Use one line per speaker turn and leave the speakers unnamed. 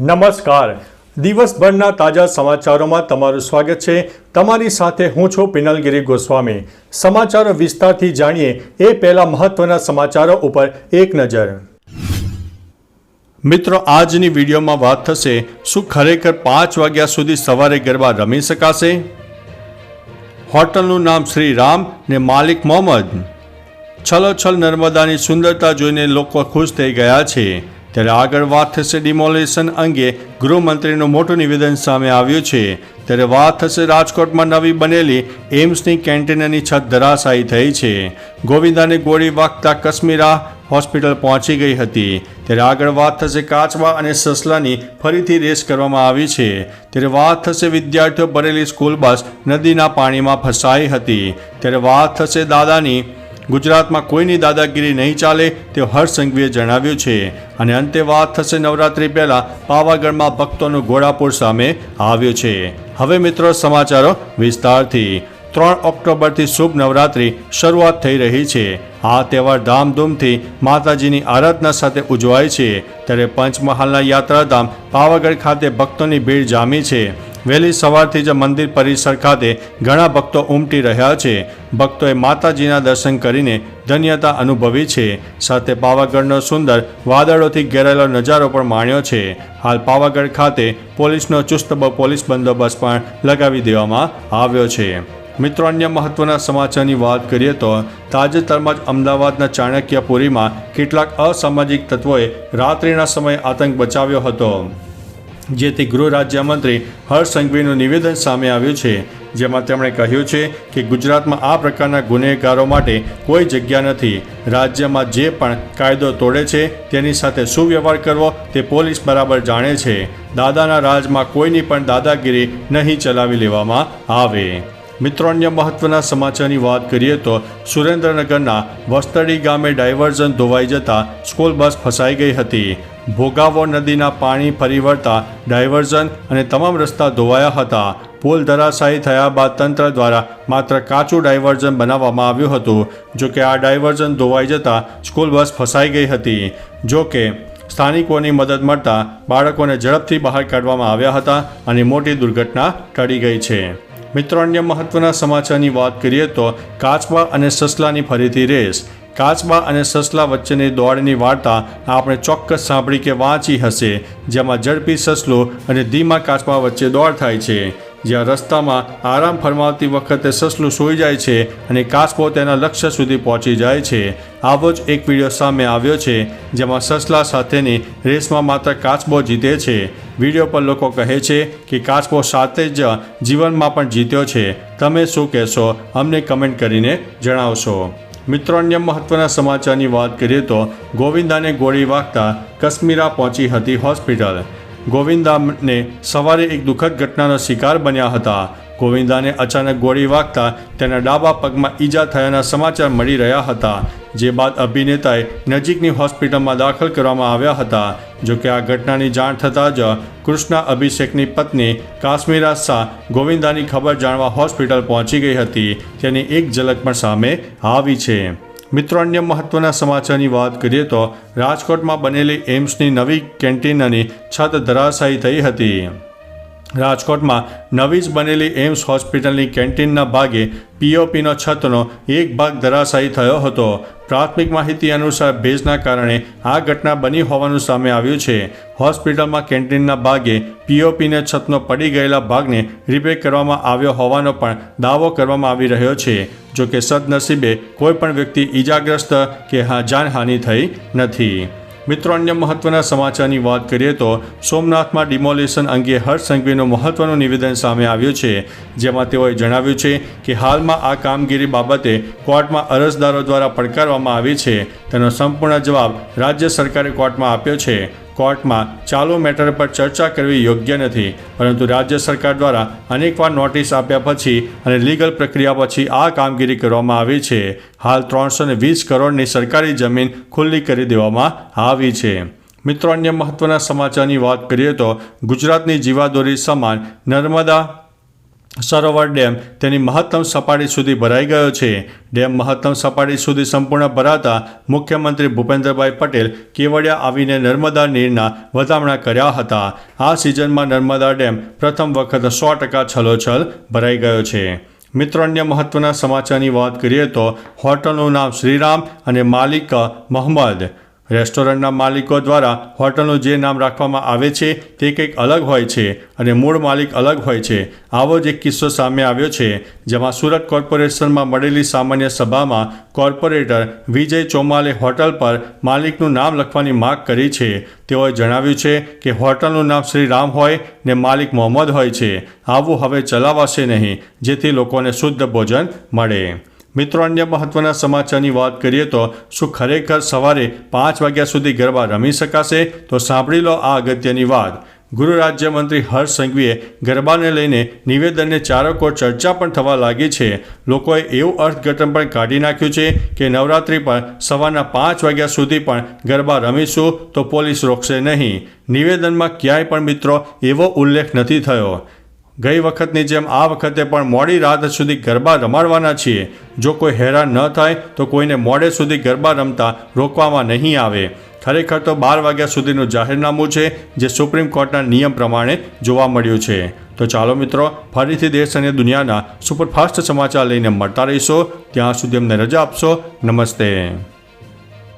નમસ્કાર. દિવસભરના તાજા સમાચારોમાં તમારું સ્વાગત છે. તમારી સાથે હું છું પિનલગીરી ગોસ્વામી. સમાચારો વિસ્તારથી જાણીએ એ પહેલા મહત્વના સમાચારો ઉપર એક નજર. મિત્રો, આજની વિડીયોમાં વાત થશે, શું ખરેખર પાંચ વાગ્યા સુધી સવારે ગરબા રમી શકાશે? હોટલનું નામ શ્રી રામ ને માલિક મોહમ્મદ. છલોછલ નર્મદાની સુંદરતા જોઈને લોકો ખુશ થઈ ગયા છે. ત્યારે આગળ વાત થશે ડિમોલેશન અંગે ગૃહમંત્રીનું મોટું નિવેદન સામે આવ્યું છે. ત્યારે વાત થશે રાજકોટમાં નવી બનેલી એમ્સની કેન્ટીનની છત ધરાશાયી થઈ છે. ગોવિંદાને ગોળી વાગતા કશ્મીરા હોસ્પિટલ પહોંચી ગઈ હતી. ત્યારે આગળ વાત થશે કાચબા અને સસલાની ફરીથી રેસ કરવામાં આવી છે. ત્યારે વાત થશે વિદ્યાર્થીઓ ભરેલી સ્કૂલ બસ નદીના પાણીમાં ફસાઈ હતી. ત્યારે વાત થશે દાદાની ગુજરાતમાં કોઈની દાદાગીરી નહીં ચાલે તેવું હર્ષ જણાવ્યું છે. અને અંતે વાત થશે નવરાત્રી પહેલાં પાવાગઢમાં ભક્તોનું ઘોડાપુર સામે આવ્યું છે. હવે મિત્રો સમાચારો વિસ્તારથી. ત્રણ ઓક્ટોબરથી શુભ નવરાત્રિ શરૂઆત થઈ રહી છે. આ તહેવાર ધામધૂમથી માતાજીની આરાધના સાથે ઉજવાય છે. ત્યારે પંચમહાલના યાત્રાધામ પાવાગઢ ખાતે ભક્તોની ભીડ જામી છે. વહેલી સવારથી જ મંદિર પરિસર ખાતે ઘણા ભક્તો ઉમટી રહ્યા છે. ભક્તોએ માતાજીના દર્શન કરીને ધન્યતા અનુભવી છે. સાથે પાવાગઢનો સુંદર, વાદળોથી ઘેરાયેલો નજારો પણ માણ્યો છે. હાલ પાવાગઢ ખાતે પોલીસનો ચુસ્ત પોલીસ બંદોબસ્ત પણ લગાવી દેવામાં આવ્યો છે. મિત્રો, અન્ય મહત્વના સમાચારની વાત કરીએ તો તાજેતરમાં જ અમદાવાદના ચાણક્યપુરીમાં કેટલાક અસામાજિક તત્વોએ રાત્રિના સમયે આતંક બચાવ્યો હતો. જેથી ગૃહ રાજ્યમંત્રી હર્ષ સંઘવીનું નિવેદન સામે આવ્યું છે. જેમાં તેમણે કહ્યું છે કે ગુજરાતમાં આ પ્રકારના ગુનેગારો માટે કોઈ જગ્યા નથી. રાજ્યમાં જે પણ કાયદો તોડે છે, તેની સાથે શું વ્યવહાર કરવો, તે પોલીસ બરાબર જાણે છે. દાદાના રાજમાં કોઈની પણ દાદાગીરી નહીં ચલાવી લેવામાં આવે. મિત્રો, અન્ય મહત્વના સમાચારની વાત કરીએ તો સુરેન્દ્રનગરના વસ્તડી ગામે ડાયવર્ઝન ધોવાઈ જતા સ્કૂલ બસ ફસાઈ ગઈ હતી. ભોગાવો નદીના પાણી ફરી વળતા ડાયવર્ઝન અને તમામ રસ્તા ધોવાયા હતા. પુલ ધરાશાયી થયા બાદ તંત્ર દ્વારા માત્ર કાચું ડાયવર્ઝન બનાવવામાં આવ્યું હતું. જો કે આ ડાયવર્ઝન ધોવાઈ જતા સ્કૂલ બસ ફસાઈ ગઈ હતી. જો કે સ્થાનિકોની મદદ મળતા બાળકોને ઝડપથી બહાર કાઢવામાં આવ્યા હતા અને મોટી દુર્ઘટના ટળી ગઈ છે. મિત્રો, અન્ય મહત્વના સમાચારની વાત કરીએ તો કાચબા અને સસલાની ફરીથી રેસ. કાચબા અને સસલા વચ્ચેની દોડની વાર્તા આપણે ચોક્કસ સાંભળી કે વાંચી હશે, જેમાં ઝડપી સસલો અને ધીમા કાચબા વચ્ચે દોડ થાય છે. જ્યાં રસ્તામાં આરામ ફરમાવતી વખતે સસલું સૂઈ જાય છે અને કાચબો તેના લક્ષ્ય સુધી પહોંચી જાય છે. આવો જ એક વીડિયો સામે આવ્યો છે, જેમાં સસલા સાથેની રેસમાં માત્ર કાચબો જીતે છે. વીડિયો પર લોકો કહે છે કે કાસ્કો સાથે જ જીવનમાં પણ જીત્યો છે. તમે શું કહેશો? અમને કમેન્ટ કરીને જણાવશો. મિત્રો, અન્ય મહત્વના સમાચારની વાત કરીએ તો ગોવિંદાને ગોળી વાગતા કશ્મીરા પહોંચી હતી હોસ્પિટલ. ગોવિંદાને સવારે એક દુઃખદ ઘટનાનો શિકાર બન્યા હતા. ગોવિંદાને અચાનક ગોળી વાગતા તેના ડાબા પગમાં ઈજા થયાના સમાચાર મળી રહ્યા હતા. જે બાદ અભિનેતાએ નજીકની હોસ્પિટલમાં દાખલ કરવામાં આવ્યા હતા. જો કે આ ઘટનાની જાણ થતાં જ કૃષ્ણા અભિષેકની પત્ની કાશ્મીરા શાહ ગોવિંદાની ખબર જાણવા હોસ્પિટલ પહોંચી ગઈ હતી. તેની એક ઝલક પણ સામે આવી છે. મિત્રો, અન્ય મહત્વના સમાચારની વાત કરીએ તો રાજકોટમાં બનેલી એમ્સની નવી કેન્ટીનની છત ધરાશાયી થઈ હતી. રાજકોટમાં નવી જ બનેલી એમ્સ હોસ્પિટલની કેન્ટીનના ભાગે પીઓપીનો છતનો એક ભાગ ધરાશાયી થયો હતો. પ્રાથમિક માહિતી અનુસાર ભેજના કારણે આ ઘટના બની હોવાનું સામે આવ્યું છે. હોસ્પિટલમાં કેન્ટીનના ભાગે પીઓપીને છતનો પડી ગયેલા ભાગને રિપેર કરવામાં આવ્યો હોવાનો પણ દાવો કરવામાં આવી રહ્યો છે. જો કે સદનસીબે કોઈપણ વ્યક્તિ ઈજાગ્રસ્ત કે જાનહાનિ થઈ નથી. મિત્રો, અન્ય મહત્વના સમાચારની વાત કરીએ તો સોમનાથમાં ડિમોલેશન અંગે હર્ષ મહત્વનું નિવેદન સામે આવ્યું છે, જેમાં તેઓએ જણાવ્યું છે કે હાલમાં આ કામગીરી બાબતે કોર્ટમાં અરજદારો દ્વારા પડકારવામાં આવી છે. તેનો સંપૂર્ણ જવાબ રાજ્ય સરકારે કોર્ટમાં આપ્યો છે. કોર્ટમાં ચાલુ મેટર પર ચર્ચા કરવી યોગ્ય નથી, પરંતુ રાજ્ય સરકાર દ્વારા અનેકવાર નોટિસ આપ્યા પછી અને લીગલ પ્રક્રિયા પછી આ કામગીરી કરવામાં આવી છે. હાલ ત્રણસો વીસ કરોડની સરકારી જમીન ખુલ્લી કરી દેવામાં આવી છે. મિત્રો, અન્ય મહત્વના સમાચારની વાત કરીએ તો ગુજરાતની જીવાદોરી સમાન નર્મદા સરોવર ડેમ તેની મહત્તમ સપાટી સુધી ભરાઈ ગયો છે. ડેમ મહત્તમ સપાટી સુધી સંપૂર્ણ ભરાતા મુખ્યમંત્રી ભૂપેન્દ્રભાઈ પટેલ કેવડિયા આવીને નર્મદા નીરના વધામણા કર્યા હતા. આ સિઝનમાં નર્મદા ડેમ પ્રથમ વખત સો ટકા છલોછલ ભરાઈ ગયો છે. મિત્રો, અન્ય મહત્વના સમાચારની વાત કરીએ તો હોટલનું નામ શ્રીરામ અને માલિક મોહમ્મદ રેસ્ટોરન્ટના માલિકો દ્વારા હોટલનું જે નામ રાખવામાં આવે છે તે કંઈક અલગ હોય છે અને મૂળ માલિક અલગ હોય છે. આવો જ એક કિસ્સો સામે આવ્યો છે, જેમાં સુરત કોર્પોરેશનમાં મળેલી સામાન્ય સભામાં કોર્પોરેટર વિજય ચોમાલે હોટલ પર માલિકનું નામ લખવાની માગ કરી છે. તેઓએ જણાવ્યું છે કે હોટલનું નામ શ્રી રામ હોય ને માલિક મોહમ્મદ હોય છે. આવું હવે ચલાવાશે નહીં, જેથી લોકોને શુદ્ધ ભોજન મળે. મિત્રો, અન્ય મહત્વના સમાચારની વાત કરીએ તો, શું ખરેખર સવારે પાંચ વાગ્યા સુધી ગરબા રમી શકાશે? તો સાંભળી લો આ અગત્યની વાત. ગૃહ રાજ્યમંત્રી હર્ષ સંઘવીએ ગરબાને લઈને નિવેદનને ચારકો ચર્ચા પણ થવા લાગી છે. લોકોએ એવું અર્થઘટન પણ કાઢી નાખ્યું છે કે નવરાત્રિ પર સવારના પાંચ વાગ્યા સુધી પણ ગરબા રમીશું તો પોલીસ રોકશે નહીં. નિવેદનમાં ક્યાંય પણ મિત્રો એવો ઉલ્લેખ નથી થયો. ગઈ વખતની જેમ આ વખતે પણ મોડી રાત સુધી ગરબા રમાડવાના છીએ. જો કોઈ હેરાન ન થાય, તો કોઈને મોડે સુધી ગરબા રમતા રોકવામાં નહીં આવે. ખરેખર તો બાર વાગ્યા સુધીનું જાહેરનામું છે, જે સુપ્રીમ કોર્ટના નિયમ પ્રમાણે જોવા મળ્યું છે. તો ચાલો મિત્રો, ફરીથી દેશ અને દુનિયાના સુપરફાસ્ટ સમાચાર લઈને મળતા રહીશો. ત્યાં સુધી અમને રજા આપશો. નમસ્તે.